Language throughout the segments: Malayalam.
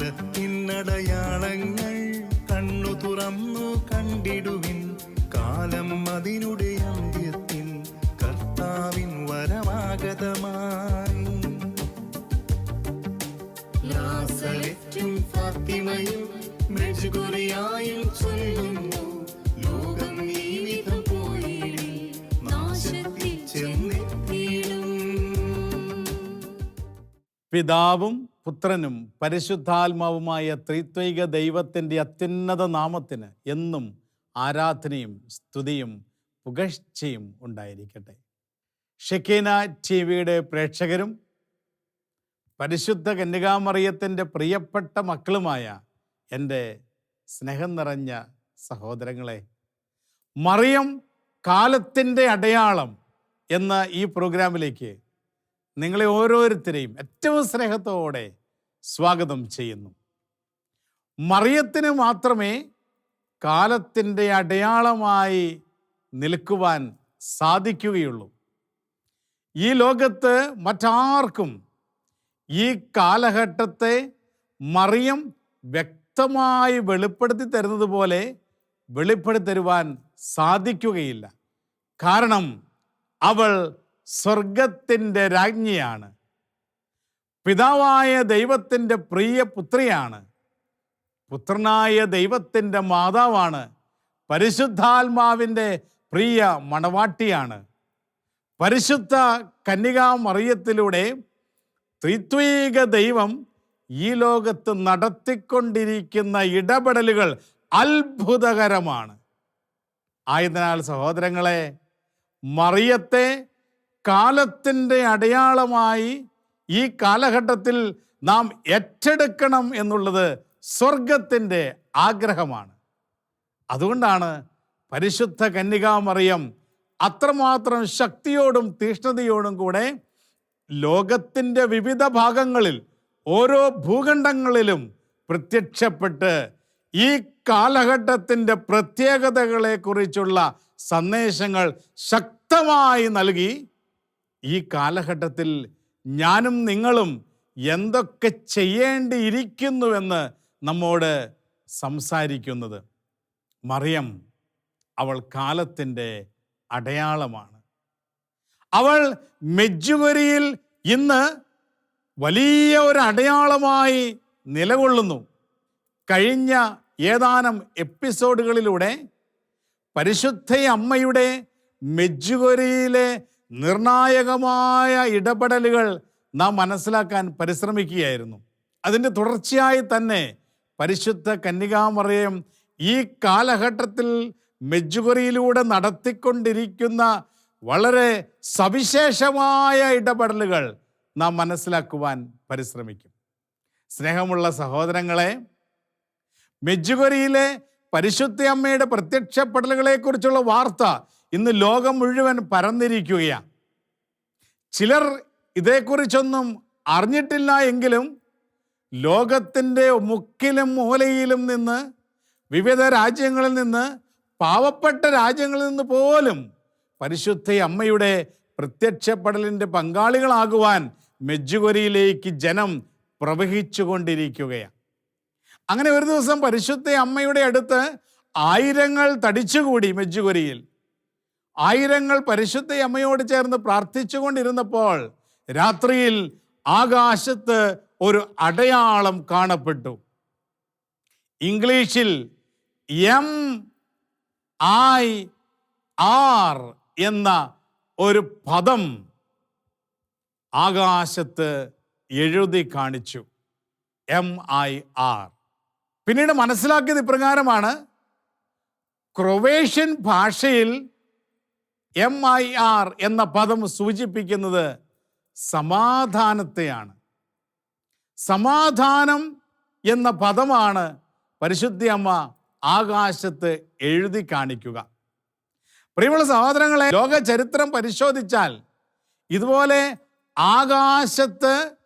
കാലത്തിനടയാളങ്ങൾ കണ്ണു തുറന്നു കണ്ടിടുവിൻ. കാലം അതിനുടെ അന്ത്യത്തിൻ കർത്താവിൻ വരമാഗതമായി ഫാത്തിമയും ചൊല്ലുന്നു. ലോകം നാശത്തിൽ ചെന്നെത്തിയിടും. പിതാവും പുത്രനും പരിശുദ്ധാത്മാവുമായ ത്രിത്വൈക ദൈവത്തിന്റെ അത്യുന്നത നാമത്തിന് എന്നും ആരാധനയും സ്തുതിയും പുകഴ്ചയും ഉണ്ടായിരിക്കട്ടെ. ഷെക്കീന ടി വിയുടെ പ്രേക്ഷകരും പരിശുദ്ധ കന്യകാമറിയത്തിന്റെ പ്രിയപ്പെട്ട മക്കളുമായ എന്റെ സ്നേഹം നിറഞ്ഞ സഹോദരങ്ങളെ മറിയം കാലത്തിന്റെ അടയാളം എന്ന ഈ പ്രോഗ്രാമിലേക്ക് നിങ്ങളെ ഓരോരുത്തരെയും ഏറ്റവും സ്നേഹത്തോടെ സ്വാഗതം ചെയ്യുന്നു. മറിയത്തിന് മാത്രമേ കാലത്തിന്റെ അടയാളമായി നിൽക്കുവാൻ സാധിക്കുകയുള്ളൂ. ഈ ലോകത്ത് മറ്റാർക്കും ഈ കാലഘട്ടത്തെ മറിയം വ്യക്തമായി വെളിപ്പെടുത്തി തരുന്നത് പോലെ വെളിപ്പെടുത്തി തരുവാൻ സാധിക്കുകയില്ല. കാരണം അവൾ സ്വർഗത്തിന്റെ രാജ്ഞിയാണ്. പിതാവായ ദൈവത്തിന്റെ പ്രിയ പുത്രിയാണ്. പുത്രനായ ദൈവത്തിന്റെ മാതാവാണ്. പരിശുദ്ധാത്മാവിന്റെ പ്രിയ മണവാട്ടിയാണ്. പരിശുദ്ധ കന്യകാ മറിയത്തിലൂടെ ത്രിത്വീക ദൈവം ഈ ലോകത്ത് നടത്തിക്കൊണ്ടിരിക്കുന്ന ഇടപെടലുകൾ അത്ഭുതകരമാണ്. ആയതിനാൽ സഹോദരങ്ങളെ മറിയത്തെ കാലത്തിന്റെ അടയാളമായി ഈ കാലഘട്ടത്തിൽ നാം ഏറ്റെടുക്കണം എന്നുള്ളത് സ്വർഗത്തിന്റെ ആഗ്രഹമാണ്. അതുകൊണ്ടാണ് പരിശുദ്ധ കന്യകാമറിയം അത്രമാത്രം ശക്തിയോടും തീഷ്ണതയോടും കൂടെ ലോകത്തിന്റെ വിവിധ ഭാഗങ്ങളിൽ ഓരോ ഭൂഖണ്ഡങ്ങളിലും പ്രത്യക്ഷപ്പെട്ട് ഈ കാലഘട്ടത്തിന്റെ പ്രത്യേകതകളെക്കുറിച്ചുള്ള സന്ദേശങ്ങൾ ശക്തമായി നൽകി ഈ കാലഘട്ടത്തിൽ ഞാനും നിങ്ങളും എന്തൊക്കെ ചെയ്യേണ്ടിയിരിക്കുന്നുവെന്ന് നമ്മോട് സംസാരിക്കുന്നത്. മറിയം അവൾ കാലത്തിന്റെ അടയാളമാണ്. അവൾ മെജ്ജുവരിയിൽ ഇന്ന് വലിയ ഒരു അടയാളമായി നിലകൊള്ളുന്നു. കഴിഞ്ഞ ഏതാനും എപ്പിസോഡുകളിലൂടെ പരിശുദ്ധ അമ്മയുടെ മെജ്ജുകൊരിയിലെ നിർണായകമായ ഇടപെടലുകൾ നാം മനസ്സിലാക്കാൻ പരിശ്രമിക്കുകയായിരുന്നു. അതിന്റെ തുടർച്ചയായി തന്നെ പരിശുദ്ധ കന്യകാമറിയം ഈ കാലഘട്ടത്തിൽ മെജുകറിയിലൂടെ നടത്തിക്കൊണ്ടിരിക്കുന്ന വളരെ സവിശേഷമായ ഇടപെടലുകൾ നാം മനസ്സിലാക്കുവാൻ പരിശ്രമിക്കും. സ്നേഹമുള്ള സഹോദരങ്ങളെ മെജുകറിയിലെ പരിശുദ്ധ അമ്മയുടെ പ്രത്യക്ഷപ്പെടലുകളെക്കുറിച്ചുള്ള വാർത്ത ഇന്ന് ലോകം മുഴുവൻ പരന്നിരിക്കുകയാണ്. ചിലർ ഇതേക്കുറിച്ചൊന്നും അറിഞ്ഞിട്ടില്ല എങ്കിലും ലോകത്തിന്റെ മുക്കിലും മൂലയിലും നിന്ന് വിവിധ രാജ്യങ്ങളിൽ നിന്ന് പാവപ്പെട്ട രാജ്യങ്ങളിൽ നിന്ന് പോലും പരിശുദ്ധ അമ്മയുടെ പ്രത്യക്ഷപ്പെടലിന്റെ പങ്കാളികളാകുവാൻ മെജ്ജുകൊരിയിലേക്ക് ജനം പ്രവഹിച്ചുകൊണ്ടിരിക്കുകയാണ്. അങ്ങനെ ഒരു ദിവസം പരിശുദ്ധ അമ്മയുടെ അടുത്ത് ആയിരങ്ങൾ തടിച്ചുകൂടി മെജ്ജുകൊരിയിൽ ആയിരങ്ങൾ പരിശുദ്ധ അമ്മയോട് ചേർന്ന് പ്രാർത്ഥിച്ചുകൊണ്ടിരുന്നപ്പോൾ രാത്രിയിൽ ആകാശത്ത് ഒരു അടയാളം കാണപ്പെട്ടു. ഇംഗ്ലീഷിൽ എം ഐ ആർ എന്ന ഒരു പദം ആകാശത്ത് എഴുതി കാണിച്ചു. എം ഐ ആർ പിന്നീട് മനസ്സിലാക്കിയത് ഇപ്രകാരമാണ്. ക്രൊവേഷ്യൻ ഭാഷയിൽ എം ഐ ആർ എന്ന പദം സൂചിപ്പിക്കുന്നത് സമാധാനത്തെയാണ്. സമാധാനം എന്ന പദമാണ് പരിശുദ്ധി അമ്മ ആകാശത്ത് എഴുതി കാണിക്കുക. പ്രിയമുള്ള സഹോദരങ്ങളെ ലോക ചരിത്രം പരിശോധിച്ചാൽ ഇതുപോലെ ആകാശത്ത്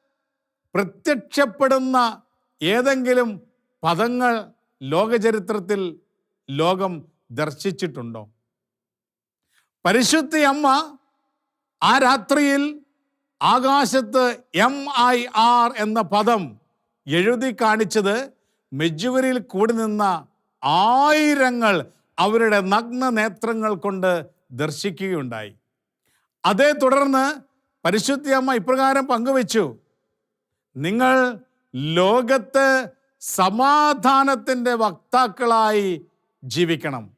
പ്രത്യക്ഷപ്പെടുന്ന ഏതെങ്കിലും പദങ്ങൾ ലോകചരിത്രത്തിൽ ലോകം ദർശിച്ചിട്ടുണ്ടോ? പരിശുദ്ധി അമ്മ ആ രാത്രിയിൽ ആകാശത്ത് എം ഐ ആർ എന്ന പദം എഴുതി കാണിച്ചത് മെജുവരിയിൽ കൂടി നിന്ന ആയിരങ്ങൾ അവരുടെ നഗ്ന നേത്രങ്ങൾ കൊണ്ട് ദർശിക്കുകയുണ്ടായി. അതേ തുടർന്ന് പരിശുദ്ധി അമ്മ ഇപ്രകാരം പങ്കുവച്ചു. നിങ്ങൾ ലോകത്ത് സമാധാനത്തിന്റെ വക്താക്കളായി ജീവിക്കണം.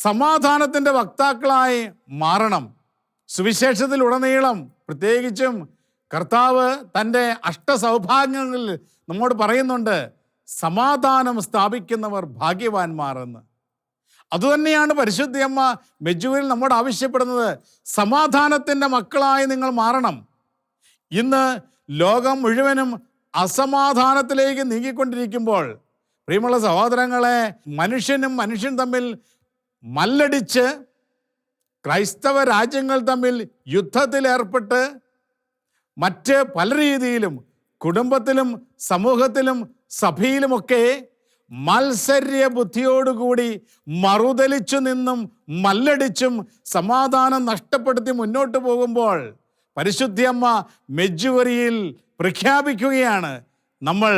സമാധാനത്തിന്റെ വക്താക്കളായി മാറണം. സുവിശേഷത്തിൽ ഉടനീളം പ്രത്യേകിച്ചും കർത്താവ് തന്റെ അഷ്ടസൗഭാഗ്യങ്ങളിൽ നമ്മോട് പറയുന്നുണ്ട് സമാധാനം സ്ഥാപിക്കുന്നവർ ഭാഗ്യവാന്മാർ എന്ന് അതുതന്നെയാണ് പരിശുദ്ധിയമ്മ മെജുവിൽ നമ്മോട് ആവശ്യപ്പെടുന്നത് സമാധാനത്തിന്റെ മക്കളായി നിങ്ങൾ മാറണം. ഇന്ന് ലോകം മുഴുവനും അസമാധാനത്തിലേക്ക് നീങ്ങിക്കൊണ്ടിരിക്കുമ്പോൾ പ്രിയമുള്ള സഹോദരങ്ങളെ മനുഷ്യനും മനുഷ്യൻ തമ്മിൽ മല്ലടിച്ച് ക്രൈസ്തവ രാജ്യങ്ങൾ തമ്മിൽ യുദ്ധത്തിലേർപ്പെട്ട് മറ്റ് പല രീതിയിലും കുടുംബത്തിലും സമൂഹത്തിലും സഭയിലുമൊക്കെ മത്സര്യ ബുദ്ധിയോടുകൂടി മറുതലിച്ചു നിന്നും മല്ലടിച്ചും സമാധാനം നഷ്ടപ്പെടുത്തി മുന്നോട്ട് പോകുമ്പോൾ പരിശുദ്ധിയമ്മ മെജുവരിയിൽ പ്രഖ്യാപിക്കുകയാണ് നമ്മൾ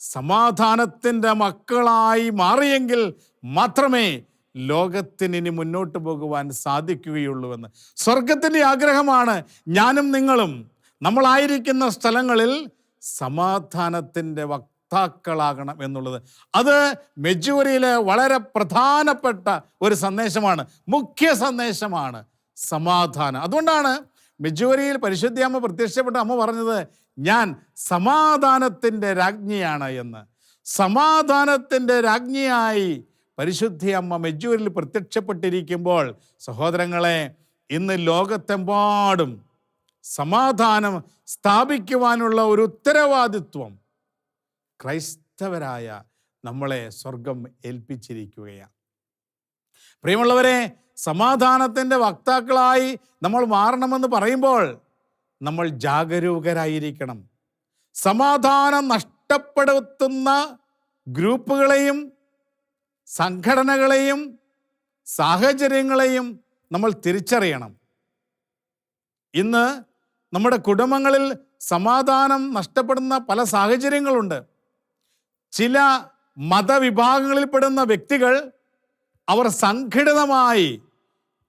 സമാധാനത്തിന്റെ മക്കളായി മാറിയെങ്കിൽ മാത്രമേ ലോകത്തിന് ഇനി മുന്നോട്ട് പോകുവാൻ സാധിക്കുകയുള്ളൂവെന്ന്. സ്വർഗത്തിന്റെ ആഗ്രഹമാണ് ഞാനും നിങ്ങളും. നമ്മളായിരിക്കുന്ന സ്ഥലങ്ങളിൽ സമാധാനത്തിന്റെ വക്താക്കളാകണം എന്നുള്ളത്. അത് മെജൂരിയിലെ വളരെ പ്രധാനപ്പെട്ട ഒരു സന്ദേശമാണ്. മുഖ്യ സന്ദേശമാണ് സമാധാനം. അതുകൊണ്ടാണ് മെജൂരിയിൽ പരിശുദ്ധി അമ്മ പ്രത്യക്ഷപ്പെട്ട അമ്മ പറഞ്ഞത് ഞാൻ സമാധാനത്തിന്റെ രാജ്ഞിയാണ് എന്ന്. സമാധാനത്തിന്റെ രാജ്ഞിയായി പരിശുദ്ധി അമ്മ മെജൂരിൽ പ്രത്യക്ഷപ്പെട്ടിരിക്കുമ്പോൾ സഹോദരങ്ങളെ ഇന്ന് ലോകത്തെമ്പാടും സമാധാനം സ്ഥാപിക്കുവാനുള്ള ഒരു ഉത്തരവാദിത്വം ക്രൈസ്തവരായ നമ്മളെ സ്വർഗം ഏൽപ്പിച്ചിരിക്കുകയാണ്. പ്രിയമുള്ളവരെ സമാധാനത്തിന്റെ വക്താക്കളായി നമ്മൾ മാറണമെന്ന് പറയുമ്പോൾ നമ്മൾ ജാഗരൂകരായിരിക്കണം. സമാധാനം നഷ്ടപ്പെടുത്തുന്ന ഗ്രൂപ്പുകളെയും സംഘടനകളെയും സാഹചര്യങ്ങളെയും നമ്മൾ തിരിച്ചറിയണം. ഇന്ന് നമ്മുടെ കുടുംബങ്ങളിൽ സമാധാനം നഷ്ടപ്പെടുന്ന പല സാഹചര്യങ്ങളുണ്ട്. ചില മതവിഭാഗങ്ങളിൽപ്പെടുന്ന വ്യക്തികൾ അവർ സംഘടിതമായി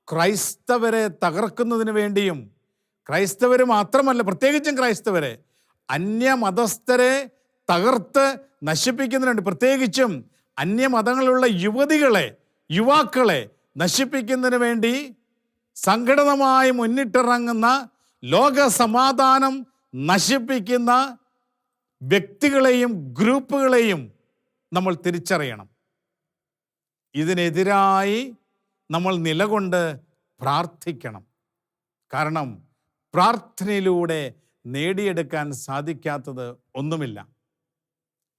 ക്രൈസ്തവരെ തകർക്കുന്നതിന് വേണ്ടിയും ക്രൈസ്തവർ മാത്രമല്ല പ്രത്യേകിച്ചും ക്രൈസ്തവരെ അന്യമതസ്ഥരെ തകർത്ത് നശിപ്പിക്കുന്നതിനുണ്ട് പ്രത്യേകിച്ചും അന്യമതങ്ങളിലുള്ള യുവതികളെ യുവാക്കളെ നശിപ്പിക്കുന്നതിന് വേണ്ടി സംഘടിതമായി മുന്നിട്ടിറങ്ങുന്ന ലോക സമാധാനം നശിപ്പിക്കുന്ന വ്യക്തികളെയും ഗ്രൂപ്പുകളെയും നമ്മൾ തിരിച്ചറിയണം. ഇതിനെതിരായി നമ്മൾ നിലകൊണ്ട് പ്രാർത്ഥിക്കണം. കാരണം പ്രാർത്ഥനയിലൂടെ നേടിയെടുക്കാൻ സാധിക്കാത്തത് ഒന്നുമില്ല.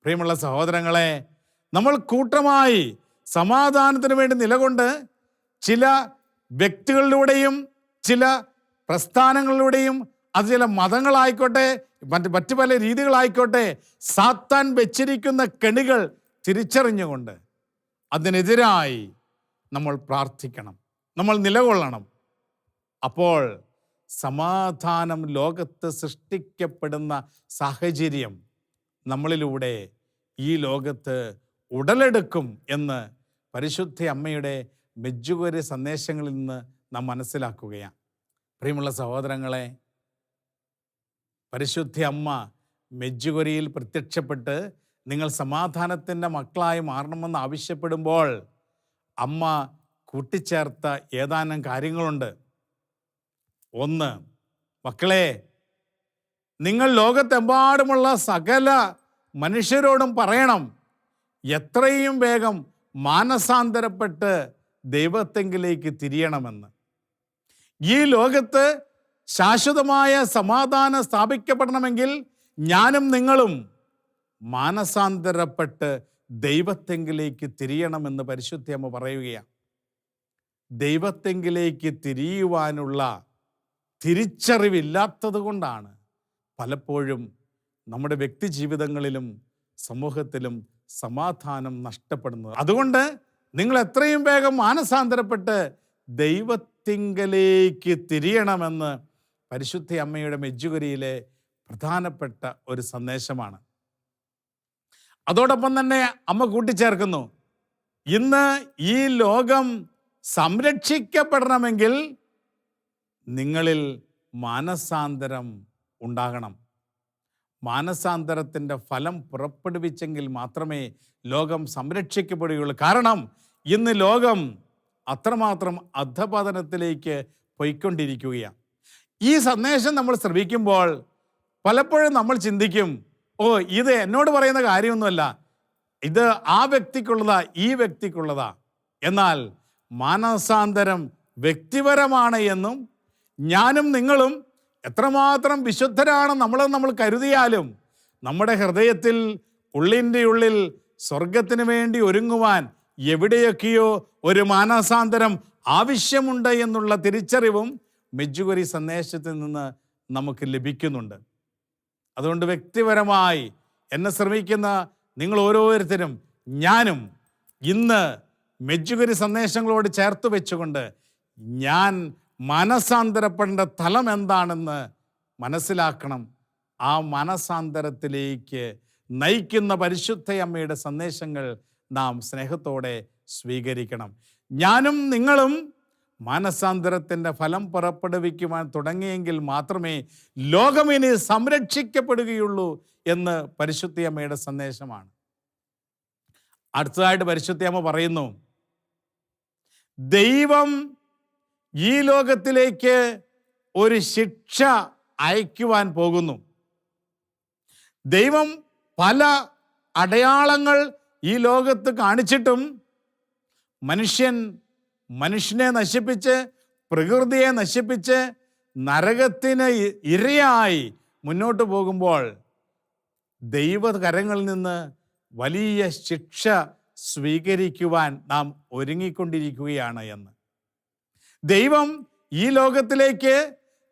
പ്രിയമുള്ള സഹോദരങ്ങളെ നമ്മൾ കൂട്ടമായി സമാധാനത്തിന് വേണ്ടി നിലകൊണ്ട് ചില വ്യക്തികളിലൂടെയും ചില പ്രസ്ഥാനങ്ങളിലൂടെയും അത് ചില മതങ്ങളായിക്കോട്ടെ മറ്റ് മറ്റു പല രീതികളായിക്കോട്ടെ സാത്താൻ വെച്ചിരിക്കുന്ന കെണികൾ തിരിച്ചറിഞ്ഞുകൊണ്ട് അതിനെതിരായി നമ്മൾ പ്രാർത്ഥിക്കണം. നമ്മൾ നിലകൊള്ളണം. അപ്പോൾ സമാധാനം ലോകത്ത് സൃഷ്ടിക്കപ്പെടുന്ന സാഹചര്യം നമ്മളിലൂടെ ഈ ലോകത്ത് ഉടലെടുക്കും എന്ന് പരിശുദ്ധ അമ്മയുടെ മെജ്ജുകരി സന്ദേശങ്ങളിൽ നിന്ന് നാം മനസ്സിലാക്കുകയാണ്. പ്രിയമുള്ള സഹോദരങ്ങളെ പരിശുദ്ധ അമ്മ മെജ്ജുകൊരിയിൽ പ്രത്യക്ഷപ്പെട്ട് നിങ്ങൾ സമാധാനത്തിന്റെ മക്കളായി മാറണമെന്ന് ആവശ്യപ്പെടുമ്പോൾ അമ്മ കൂട്ടിച്ചേർത്ത ഏതാനും കാര്യങ്ങളുണ്ട്. ഒന്ന് മക്കളെ നിങ്ങൾ ലോകത്തെമ്പാടുമുള്ള സകല മനുഷ്യരോടും പറയണം. എത്രയും വേഗം മാനസാന്തരപ്പെട്ട് ദൈവത്തെങ്കിലേക്ക് തിരിയണമെന്ന്. ഈ ലോകത്ത് ശാശ്വതമായ സമാധാനം സ്ഥാപിക്കപ്പെടണമെങ്കിൽ ഞാനും നിങ്ങളും മാനസാന്തരപ്പെട്ട് ദൈവത്തെങ്കിലേക്ക് തിരിയണമെന്ന് പരിശുദ്ധമ്മ പറയുകയാണ്. ദൈവത്തെങ്കിലേക്ക് തിരിയുവാനുള്ള തിരിച്ചറിവില്ലാത്തത് കൊണ്ടാണ് പലപ്പോഴും നമ്മുടെ വ്യക്തി ജീവിതങ്ങളിലും സമൂഹത്തിലും സമാധാനം നഷ്ടപ്പെടുന്നത്. അതുകൊണ്ട് നിങ്ങൾ എത്രയും വേഗം മാനസാന്തരപ്പെട്ട് ദൈവത്തിങ്കലേക്ക് തിരിയണമെന്ന് പരിശുദ്ധ അമ്മയുടെ മെജ്ജുകരിയിലെ പ്രധാനപ്പെട്ട ഒരു സന്ദേശമാണ്. അതോടൊപ്പം തന്നെ അമ്മ കൂട്ടിച്ചേർക്കുന്നു. ഇന്ന് ഈ ലോകം സംരക്ഷിക്കപ്പെടണമെങ്കിൽ നിങ്ങളിൽ മാനസാന്തരം ഉണ്ടാകണം. മാനസാന്തരത്തിന്റെ ഫലം പുറപ്പെടുവിച്ചെങ്കിൽ മാത്രമേ ലോകം സംരക്ഷിക്കപ്പെടുകയുള്ളൂ. കാരണം ഇന്ന് ലോകം അത്രമാത്രം അധപതനത്തിലേക്ക് പോയിക്കൊണ്ടിരിക്കുകയാണ്. ഈ സന്ദേശം നമ്മൾ ശ്രവിക്കുമ്പോൾ പലപ്പോഴും നമ്മൾ ചിന്തിക്കും ഓ ഇത് എന്നോട് പറയുന്ന കാര്യമൊന്നുമല്ല. ഇത് ആ വ്യക്തിക്കുള്ളതാ ഈ വ്യക്തിക്കുള്ളതാ. എന്നാൽ മാനസാന്തരം വ്യക്തിപരമാണ് എന്നും ഞാനും നിങ്ങളും എത്രമാത്രം വിശുദ്ധരാണ് നമ്മളെന്ന് നമ്മൾ കരുതിയാലും നമ്മുടെ ഹൃദയത്തിൽ ഉള്ളിന്റെ ഉള്ളിൽ സ്വർഗത്തിന് വേണ്ടി ഒരുങ്ങുവാൻ എവിടെയൊക്കെയോ ഒരു മാനസാന്തരം ആവശ്യമുണ്ട് എന്നുള്ള തിരിച്ചറിവും മെജുകുരി സന്ദേശത്തിൽ നിന്ന് നമുക്ക് ലഭിക്കുന്നുണ്ട്. അതുകൊണ്ട് വ്യക്തിപരമായി എന്നെ ശ്രമിക്കുന്ന നിങ്ങൾ ഓരോരുത്തരും ഞാനും ഇന്ന് മെജുകുരി സന്ദേശങ്ങളോട് ചേർത്ത് വെച്ചുകൊണ്ട് ഞാൻ മനസാന്തരപ്പെടേണ്ട തലം എന്താണെന്ന് മനസ്സിലാക്കണം. ആ മനസാന്തരത്തിലേക്ക് നയിക്കുന്ന പരിശുദ്ധയമ്മയുടെ സന്ദേശങ്ങൾ നാം സ്നേഹത്തോടെ സ്വീകരിക്കണം. ഞാനും നിങ്ങളും മാനസാന്തരത്തിന്റെ ഫലം പുറപ്പെടുവിക്കുവാൻ തുടങ്ങിയെങ്കിൽ മാത്രമേ ലോകമിനി സംരക്ഷിക്കപ്പെടുകയുള്ളൂ എന്ന് പരിശുദ്ധിയമ്മയുടെ സന്ദേശമാണ്. അടുത്തതായിട്ട് പരിശുദ്ധിയമ്മ പറയുന്നു ദൈവം ഈ ലോകത്തിലേക്ക് ഒരു ശിക്ഷ അയക്കുവാൻ പോകുന്നു. ദൈവം പല അടയാളങ്ങൾ ഈ ലോകത്ത് കാണിച്ചിട്ടും മനുഷ്യൻ മനുഷ്യനെ നശിപ്പിച്ച് പ്രകൃതിയെ നശിപ്പിച്ച് നരകത്തിന് ഇരയായി മുന്നോട്ട് പോകുമ്പോൾ ദൈവകരങ്ങളിൽ നിന്ന് വലിയ ശിക്ഷ സ്വീകരിക്കുവാൻ നാം ഒരുങ്ങിക്കൊണ്ടിരിക്കുകയാണ് എന്ന്. ദൈവം ഈ ലോകത്തിലേക്ക്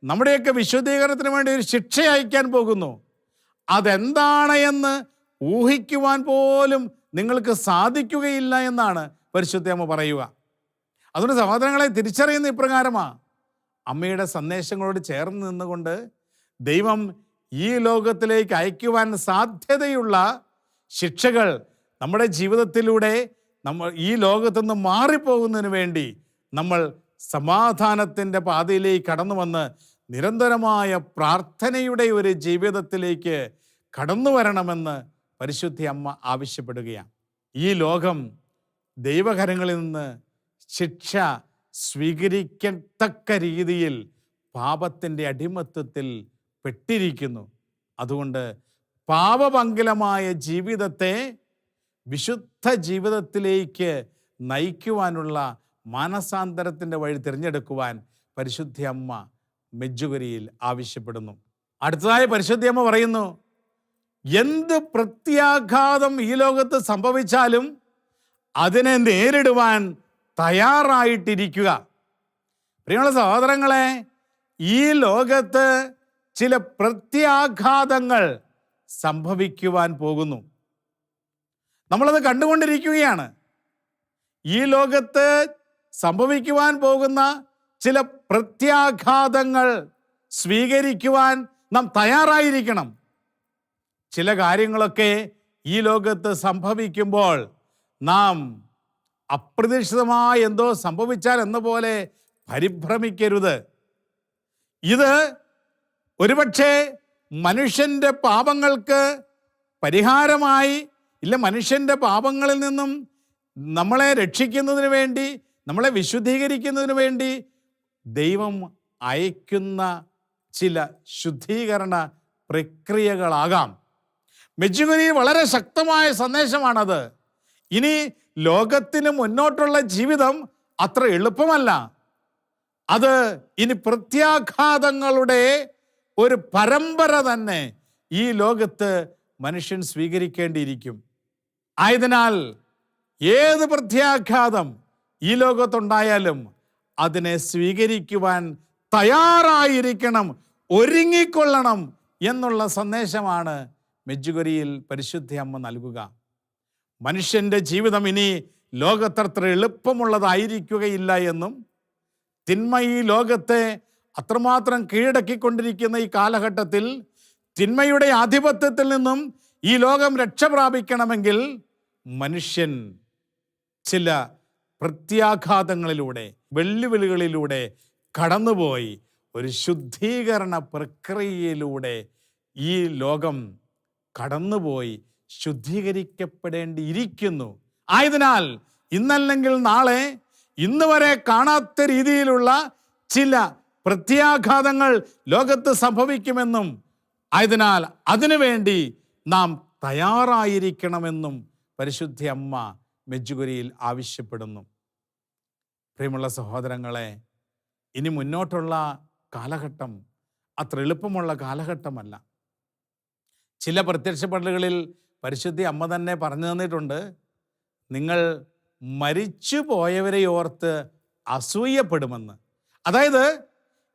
നമ്മുടെയൊക്കെ വിശുദ്ധീകരണത്തിന് വേണ്ടി ഒരു ശിക്ഷ അയക്കാൻ പോകുന്നു. അതെന്താണ് എന്ന് ഊഹിക്കുവാൻ പോലും നിങ്ങൾക്ക് സാധിക്കുകയില്ല എന്നാണ് പരിശുദ്ധമ്മ പറയുക. അതുകൊണ്ട് സഹോദരങ്ങളെ തിരിച്ചറിയുന്ന ഇപ്രകാരമാ. അമ്മയുടെ സന്ദേശങ്ങളോട് ചേർന്ന് നിന്നുകൊണ്ട് ദൈവം ഈ ലോകത്തിലേക്ക് അയക്കുവാൻ സാധ്യതയുള്ള ശിക്ഷകൾ നമ്മുടെ ജീവിതത്തിലൂടെ നമ്മൾ ഈ ലോകത്തുനിന്ന് മാറിപ്പോകുന്നതിന് വേണ്ടി നമ്മൾ സമാധാനത്തിന്റെ പാതയിലേക്ക് കടന്നു വന്ന് നിരന്തരമായ പ്രാർത്ഥനയുടെ ഒരു ജീവിതത്തിലേക്ക് കടന്നു വരണമെന്ന് പരിശുദ്ധി അമ്മ ആവശ്യപ്പെടുകയാണ്. ഈ ലോകം ദൈവകരങ്ങളിൽ നിന്ന് ശിക്ഷ സ്വീകരിക്കത്തക്ക രീതിയിൽ പാപത്തിന്റെ അടിമത്വത്തിൽ പെട്ടിരിക്കുന്നു. അതുകൊണ്ട് പാപമംഗലമായ ജീവിതത്തെ വിശുദ്ധ ജീവിതത്തിലേക്ക് നയിക്കുവാനുള്ള മാനസാന്തരത്തിന്റെ വഴി തിരഞ്ഞെടുക്കുവാൻ പരിശുദ്ധി അമ്മ മെജ്ജുകരിയിൽ ആവശ്യപ്പെടുന്നു. അടുത്തതായി പരിശുദ്ധി അമ്മ പറയുന്നു എന്ത് പ്രത്യാഘാതം ഈ ലോകത്ത് സംഭവിച്ചാലും അതിനെ നേരിടുവാൻ തയ്യാറായിട്ടിരിക്കുക. പ്രിയമുള്ള സഹോദരങ്ങളെ ഈ ലോകത്ത് ചില പ്രത്യാഘാതങ്ങൾ സംഭവിക്കുവാൻ പോകുന്നു. നമ്മളത് കണ്ടുകൊണ്ടിരിക്കുകയാണ്. ഈ ലോകത്ത് സംഭവിക്കുവാൻ പോകുന്ന ചില പ്രത്യാഘാതങ്ങൾ സ്വീകരിക്കുവാൻ നാം തയ്യാറായിരിക്കണം. ചില കാര്യങ്ങളൊക്കെ ഈ ലോകത്ത് സംഭവിക്കുമ്പോൾ നാം അപ്രതീക്ഷിതമായി എന്തോ സംഭവിച്ചാൽ എന്ന പോലെ പരിഭ്രമിക്കരുത്. ഇത് ഒരുപക്ഷെ മനുഷ്യന്റെ പാപങ്ങൾക്ക് പരിഹാരമായി ഇല്ല മനുഷ്യന്റെ പാപങ്ങളിൽ നിന്നും നമ്മളെ രക്ഷിക്കുന്നതിന് വേണ്ടി നമ്മളെ വിശുദ്ധീകരിക്കുന്നതിന് വേണ്ടി ദൈവം അയക്കുന്ന ചില ശുദ്ധീകരണ പ്രക്രിയകളാകാം. മെജുഗുരി വളരെ ശക്തമായ സന്ദേശമാണത്. ഇനി ലോകത്തിന് മുന്നോട്ടുള്ള ജീവിതം അത്ര എളുപ്പമല്ല. അത് ഇനി പ്രത്യാഘാതങ്ങളുടെ ഒരു പരമ്പര തന്നെ ഈ ലോകത്ത് മനുഷ്യൻ സ്വീകരിക്കേണ്ടിയിരിക്കും. ആയതിനാൽ ഏത് പ്രത്യാഘാതം ഈ ലോകത്തുണ്ടായാലും അതിനെ സ്വീകരിക്കുവാൻ തയ്യാറായിരിക്കണം ഒരുങ്ങിക്കൊള്ളണം എന്നുള്ള സന്ദേശമാണ് മെജുഗുരിയിൽ പരിശുദ്ധി അമ്മ നൽകുക. മനുഷ്യന്റെ ജീവിതം ഇനി ലോകത്തത്ര എളുപ്പമുള്ളതായിരിക്കുകയില്ല എന്നും തിന്മ ഈ ലോകത്തെ അത്രമാത്രം കീഴടക്കിക്കൊണ്ടിരിക്കുന്ന ഈ കാലഘട്ടത്തിൽ തിന്മയുടെ ആധിപത്യത്തിൽ നിന്നും ഈ ലോകം രക്ഷ പ്രാപിക്കണമെങ്കിൽ മനുഷ്യൻ ചില പ്രത്യാഘാതങ്ങളിലൂടെ വെല്ലുവിളികളിലൂടെ കടന്നുപോയി ഒരു ശുദ്ധീകരണ പ്രക്രിയയിലൂടെ ഈ ലോകം കടന്നുപോയി ശുദ്ധീകരിക്കപ്പെടേണ്ടിയിരിക്കുന്നു. ആയതിനാൽ ഇന്നല്ലെങ്കിൽ നാളെ ഇന്ന് വരെ കാണാത്ത രീതിയിലുള്ള ചില പ്രത്യാഘാതങ്ങൾ ലോകത്ത് സംഭവിക്കുമെന്നും ആയതിനാൽ അതിനുവേണ്ടി നാം തയ്യാറായിരിക്കണമെന്നും പരിശുദ്ധി അമ്മ മെജുഗുരിയിൽ ആവശ്യപ്പെടുന്നു. പ്രിയമുള്ള സഹോദരങ്ങളെ ഇനി മുന്നോട്ടുള്ള കാലഘട്ടം അത്ര എളുപ്പമുള്ള കാലഘട്ടമല്ല. ചില പ്രത്യക്ഷപ്പെടലുകളിൽ പരിശുദ്ധി അമ്മ തന്നെ പറഞ്ഞു തന്നിട്ടുണ്ട്. നിങ്ങൾ മരിച്ചു പോയവരെ ഓർത്ത് അസൂയപ്പെടുമെന്ന്. അതായത്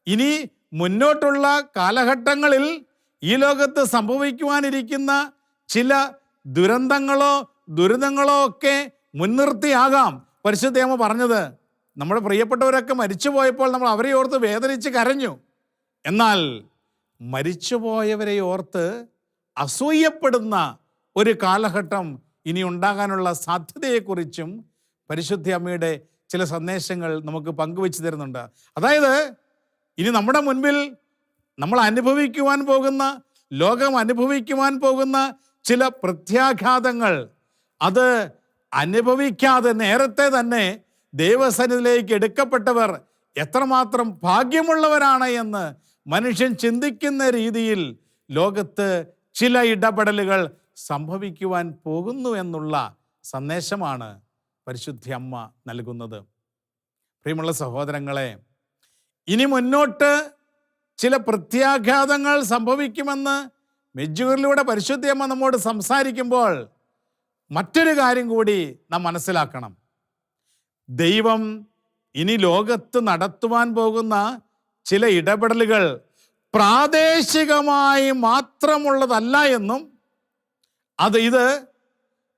ഇനി മുന്നോട്ടുള്ള കാലഘട്ടങ്ങളിൽ ഈ ലോകത്ത് സംഭവിക്കുവാനിരിക്കുന്ന ചില ദുരന്തങ്ങളോ ദുരിതങ്ങളോ ഒക്കെ മുൻനിർത്തിയാകാം. പരിശുദ്ധേമ പറഞ്ഞത് നമ്മുടെ പ്രിയപ്പെട്ടവരൊക്കെ മരിച്ചു പോയപ്പോൾ നമ്മൾ അവരെ ഓർത്ത് വേദനിച്ച് കരഞ്ഞു. എന്നാൽ മരിച്ചുപോയവരെ ഓർത്ത് അസൂയപ്പെടുന്ന ഒരു കാലഘട്ടം ഇനി ഉണ്ടാകാനുള്ള സാധ്യതയെക്കുറിച്ചും പരിശുദ്ധി അമ്മയുടെ ചില സന്ദേശങ്ങൾ നമുക്ക് പങ്കുവെച്ച് തരുന്നുണ്ട്. അതായത് ഇനി നമ്മുടെ മുൻപിൽ നമ്മൾ അനുഭവിക്കുവാൻ പോകുന്ന ലോകം അനുഭവിക്കുവാൻ പോകുന്ന ചില പ്രത്യാഘാതങ്ങൾ അത് അനുഭവിക്കാതെ നേരത്തെ തന്നെ ദൈവസന്നിധിയിലേക്ക് എടുക്കപ്പെട്ടവർ എത്രമാത്രം ഭാഗ്യമുള്ളവരാണ് എന്ന് മനുഷ്യൻ ചിന്തിക്കുന്ന രീതിയിൽ ലോകത്ത് ചില ഇടപെടലുകൾ സംഭവിക്കുവാൻ പോകുന്നു എന്നുള്ള സന്ദേശമാണ് പരിശുദ്ധി അമ്മ നൽകുന്നത്. പ്രിയമുള്ള സഹോദരങ്ങളെ ഇനി മുന്നോട്ട് ചില പ്രത്യാഘാതങ്ങൾ സംഭവിക്കുമെന്ന് മെജ്ജൂരിലൂടെ പരിശുദ്ധയമ്മ നമ്മോട് സംസാരിക്കുമ്പോൾ മറ്റൊരു കാര്യം കൂടി നാം മനസ്സിലാക്കണം. ദൈവം ഇനി ലോകത്ത് നടത്തുവാൻ പോകുന്ന ചില ഇടപെടലുകൾ പ്രാദേശികമായി മാത്രമുള്ളതല്ല എന്നും അത് ഇത്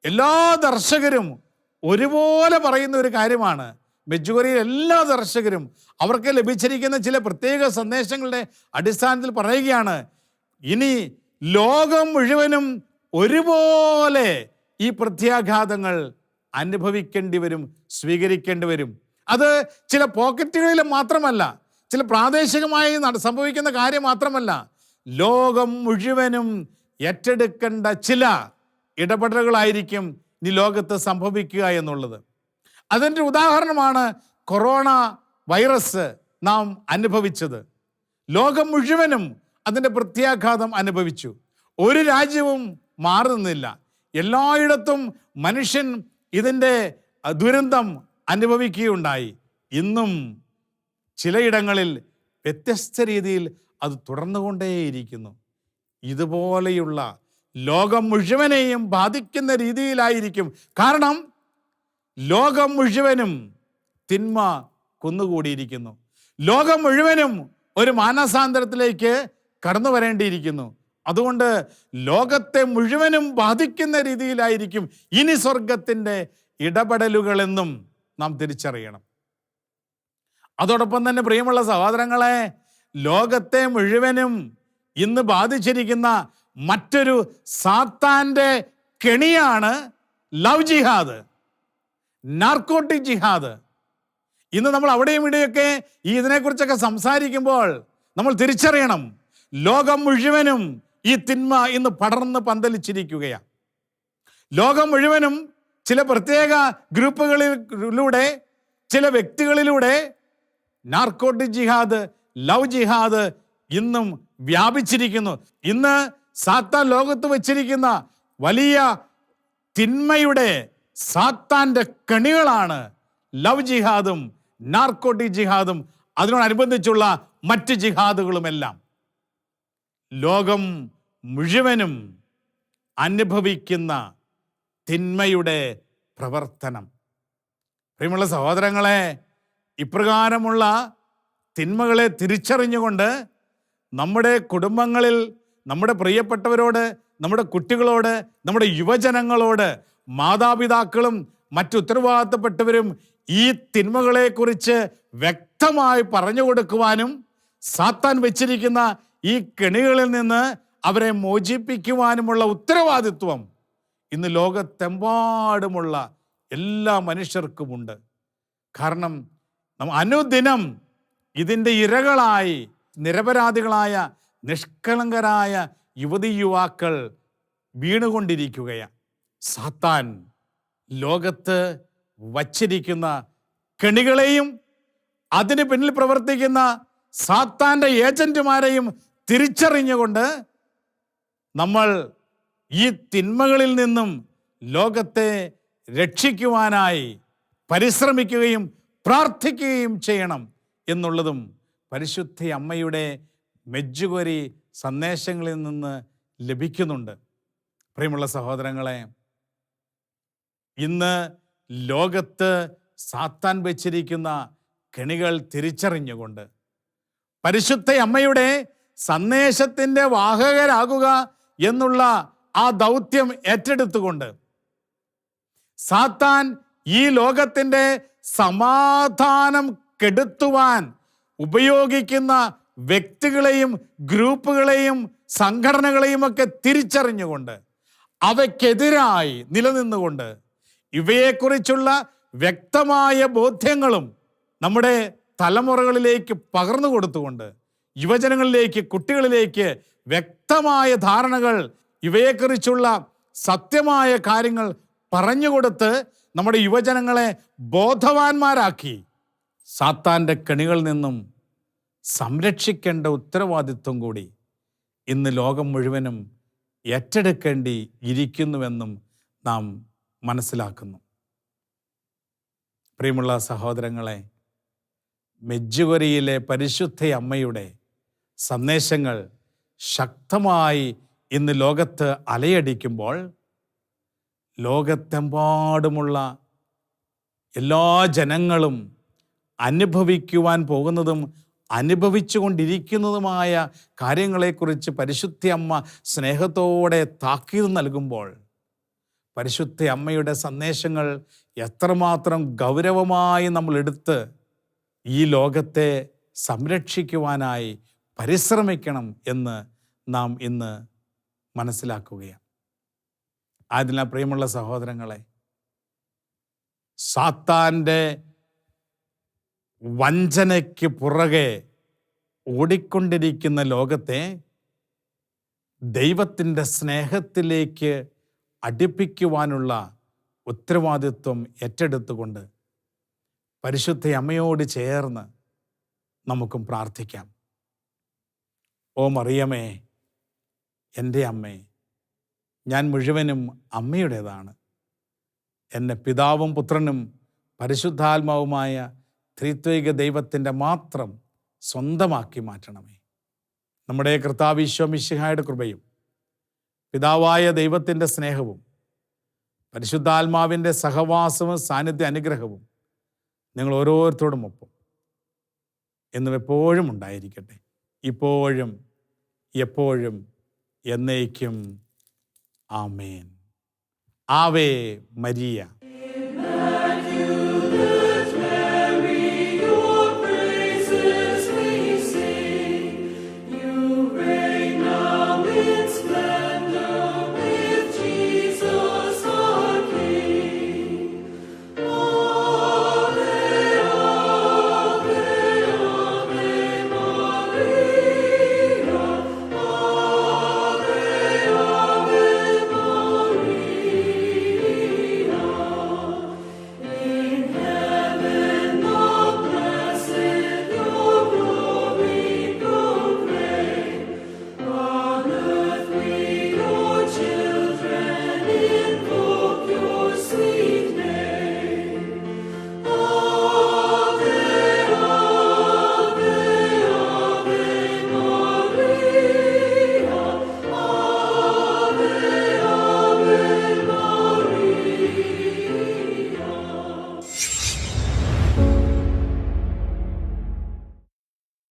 എല്ലാ ദർശകരും ഒരുപോലെ പറയുന്ന ഒരു കാര്യമാണ്. മെജുവറിയിൽ എല്ലാ ദർശകരും അവർക്ക് ലഭിച്ചിരിക്കുന്ന ചില പ്രത്യേക സന്ദേശങ്ങളുടെ അടിസ്ഥാനത്തിൽ പറയുകയാണ് ഇനി ലോകം മുഴുവനും ഒരുപോലെ ഈ പ്രത്യാഘാതങ്ങൾ അനുഭവിക്കേണ്ടി വരും സ്വീകരിക്കേണ്ടി വരും അത് ചില പോക്കറ്റുകളിൽ മാത്രമല്ല ചില പ്രാദേശികമായി സംഭവിക്കുന്ന കാര്യം മാത്രമല്ല ലോകം മുഴുവനും ഏറ്റെടുക്കേണ്ട ചില ഇടപെടലുകളായിരിക്കും ഇനി ലോകത്ത് സംഭവിക്കുക എന്നുള്ളത്. അതിന്റെ ഉദാഹരണമാണ് കൊറോണ വൈറസ് നാം അനുഭവിച്ചത്. ലോകം മുഴുവനും അതിന്റെ പ്രത്യാഘാതം അനുഭവിച്ചു. ഒരു രാജ്യവും മാറുന്നില്ല. എല്ലായിടത്തും മനുഷ്യൻ ഇതിന്റെ ദുരന്തം അനുഭവിക്കുകയുണ്ടായി. ഇന്നും ചിലയിടങ്ങളിൽ വ്യത്യസ്ത രീതിയിൽ അത് തുടർന്നുകൊണ്ടേയിരിക്കുന്നു. ഇതുപോലെയുള്ള ലോകം മുഴുവനെയും ബാധിക്കുന്ന രീതിയിലായിരിക്കും. കാരണം ലോകം മുഴുവനും തിന്മ കുന്നുകൂടിയിരിക്കുന്നു. ലോകം മുഴുവനും ഒരു മാനസാന്തരത്തിലേക്ക് കടന്നു വരേണ്ടിയിരിക്കുന്നു അതുകൊണ്ട് ലോകത്തെ മുഴുവനും ബാധിക്കുന്ന രീതിയിലായിരിക്കും ഇനി സ്വർഗത്തിന്റെ ഇടപെടലുകളെന്നും നാം തിരിച്ചറിയണം. അതോടൊപ്പം തന്നെ പ്രിയമുള്ള സഹോദരങ്ങളെ ലോകത്തെ മുഴുവനും ഇന്ന് ബാധിച്ചിരിക്കുന്ന മറ്റൊരു സാത്താന്റെ കെണിയാണ് ലവ് ജിഹാദ് നാർക്കോട്ടിക് ജിഹാദ്. ഇന്ന് നമ്മൾ അവിടെയും ഇവിടെയൊക്കെ ഈ ഇതിനെക്കുറിച്ചൊക്കെ സംസാരിക്കുമ്പോൾ നമ്മൾ തിരിച്ചറിയണം. ലോകം മുഴുവനും ഈ തിന്മ ഇന്ന് പടർന്ന് പന്തലിച്ചിരിക്കുകയാണ്. ലോകം മുഴുവനും ചില പ്രത്യേക ഗ്രൂപ്പുകളിലൂടെ ചില വ്യക്തികളിലൂടെ നാർക്കോട്ടി ജിഹാദ് ലവ് ജിഹാദ് ഇന്നും വ്യാപിച്ചിരിക്കുന്നു. ഇന്ന് സാത്താൻ ലോകത്ത് വച്ചിരിക്കുന്ന വലിയ തിന്മയുടെ സാത്താന്റെ കണികളാണ് ലവ് ജിഹാദും നാർക്കോട്ടി ജിഹാദും. അതിനോടനുബന്ധിച്ചുള്ള മറ്റ് ജിഹാദുകളുമെല്ലാം. ലോകം മുഴുവനും അനുഭവിക്കുന്ന തിന്മയുടെ പ്രവർത്തനം. പ്രിയമുള്ള സഹോദരങ്ങളെ ഇപ്രകാരമുള്ള തിന്മകളെ തിരിച്ചറിഞ്ഞുകൊണ്ട് നമ്മുടെ കുടുംബങ്ങളിൽ നമ്മുടെ പ്രിയപ്പെട്ടവരോട് നമ്മുടെ കുട്ടികളോട് നമ്മുടെ യുവജനങ്ങളോട് മാതാപിതാക്കളും മറ്റു ഉത്തരവാദിത്തപ്പെട്ടവരും ഈ തിന്മകളെക്കുറിച്ച് വ്യക്തമായി പറഞ്ഞു കൊടുക്കുവാനും സാത്താൻ വെച്ചിരിക്കുന്ന ഈ കെണികളിൽ നിന്ന് അവരെ മോചിപ്പിക്കുവാനുമുള്ള ഉത്തരവാദിത്വം ഇന്ന് ലോകത്തെമ്പാടുമുള്ള എല്ലാ മനുഷ്യർക്കുമുണ്ട്. കാരണം അനുദിനം ഇതിന്റെ ഇരകളായി നിരപരാധികളായ നിഷ്കളങ്കരായ യുവതി യുവാക്കൾ വീണുകൊണ്ടിരിക്കുകയാണ് സാത്താൻ ലോകത്ത് വച്ചിരിക്കുന്ന കെണികളെയും അതിന് പിന്നിൽ പ്രവർത്തിക്കുന്ന സാത്താന്റെ ഏജന്റുമാരെയും തിരിച്ചറിഞ്ഞുകൊണ്ട് നമ്മൾ ഈ തിന്മകളിൽ നിന്നും ലോകത്തെ രക്ഷിക്കുവാനായി പരിശ്രമിക്കുകയും പ്രാർത്ഥിക്കുകയും ചെയ്യണം എന്നുള്ളതും പരിശുദ്ധ അമ്മയുടെ മെജ്ജുകൊരി സന്ദേശങ്ങളിൽ നിന്ന് ലഭിക്കുന്നുണ്ട്. പ്രിയമുള്ള സഹോദരങ്ങളെ ഇന്ന് ലോകത്ത് സാത്താൻ വെച്ചിരിക്കുന്ന കെണികൾ തിരിച്ചറിഞ്ഞുകൊണ്ട് പരിശുദ്ധ അമ്മയുടെ സന്ദേശത്തിന്റെ വാഹകരാകുക എന്നുള്ള ആ ദൗത്യം ഏറ്റെടുത്തുകൊണ്ട് സാത്താൻ ഈ ലോകത്തിന്റെ സമാധാനം കെടുത്തുവാൻ ഉപയോഗിക്കുന്ന വ്യക്തികളെയും ഗ്രൂപ്പുകളെയും സംഘടനകളെയും ഒക്കെ തിരിച്ചറിഞ്ഞുകൊണ്ട് അവയ്ക്കെതിരായി നിലനിന്നുകൊണ്ട് ഇവയെക്കുറിച്ചുള്ള വ്യക്തമായ ബോധ്യങ്ങളും നമ്മുടെ തലമുറകളിലേക്ക് പകർന്നു കൊടുത്തുകൊണ്ട് യുവജനങ്ങളിലേക്ക് കുട്ടികളിലേക്ക് വ്യക്തമായ ധാരണകൾ ഇവയെക്കുറിച്ചുള്ള സത്യമായ കാര്യങ്ങൾ പറഞ്ഞുകൊടുത്ത് നമ്മുടെ യുവജനങ്ങളെ ബോധവാന്മാരാക്കി. സാത്താന്റെ കെണികളിൽ നിന്നും സംരക്ഷിക്കേണ്ട ഉത്തരവാദിത്വം കൂടി ഇന്ന് ലോകം മുഴുവനും ഏറ്റെടുക്കേണ്ടി ഇരിക്കുന്നുവെന്നും നാം മനസ്സിലാക്കുന്നു. പ്രിയമുള്ള സഹോദരങ്ങളെ മെജ്ജുകൊരിയിലെ പരിശുദ്ധ അമ്മയുടെ സന്ദേശങ്ങൾ ശക്തമായി ഇന്ന് ലോകത്ത് അലയടിക്കുമ്പോൾ ലോകത്തെമ്പാടുമുള്ള എല്ലാ ജനങ്ങളും അനുഭവിക്കുവാൻ പോകുന്നതും അനുഭവിച്ചുകൊണ്ടിരിക്കുന്നതുമായ കാര്യങ്ങളെക്കുറിച്ച് പരിശുദ്ധ അമ്മ സ്നേഹത്തോടെ താക്കീത് നൽകുമ്പോൾ പരിശുദ്ധ അമ്മയുടെ സന്ദേശങ്ങൾ എത്രമാത്രം ഗൗരവമായി നമ്മൾ എടുത്ത് ഈ ലോകത്തെ സംരക്ഷിക്കുവാനായി പരിശ്രമിക്കണം എന്ന് നാം ഇന്ന് മനസ്സിലാക്കുകയാണ്. അതിനാൽ പ്രിയമുള്ള സഹോദരങ്ങളെ സാത്താന്റെ വഞ്ചനയ്ക്ക് പുറകെ ഓടിക്കൊണ്ടിരിക്കുന്ന ലോകത്തെ ദൈവത്തിന്റെ സ്നേഹത്തിലേക്ക് അടുപ്പിക്കുവാനുള്ള ഉത്തരവാദിത്വം ഏറ്റെടുത്തുകൊണ്ട് പരിശുദ്ധ അമ്മയോട് ചേർന്ന് നമുക്കും പ്രാർത്ഥിക്കാം. ഓ മറിയമേ എന്റെ അമ്മേ ഞാൻ മുഴുവനും അമ്മയുടേതാണ്. എന്നെ പിതാവും പുത്രനും പരിശുദ്ധാത്മാവുമായ ത്രിത്വൈക ദൈവത്തിന്റെ മാത്രം സ്വന്തമാക്കി മാറ്റണമേ. നമ്മുടെ കർത്താവിശ്വമിശിഹായുടെ കൃപയും പിതാവായ ദൈവത്തിന്റെ സ്നേഹവും പരിശുദ്ധാത്മാവിന്റെ സഹവാസവും സാന്നിധ്യ അനുഗ്രഹവും നിങ്ങൾ ഓരോരുത്തരോടും ഒപ്പം എന്നും എപ്പോഴും ഉണ്ടായിരിക്കട്ടെ. ഇപ്പോഴും എപ്പോഴും എന്നേക്കും. ആമേൻ. ആവേ മരിയ.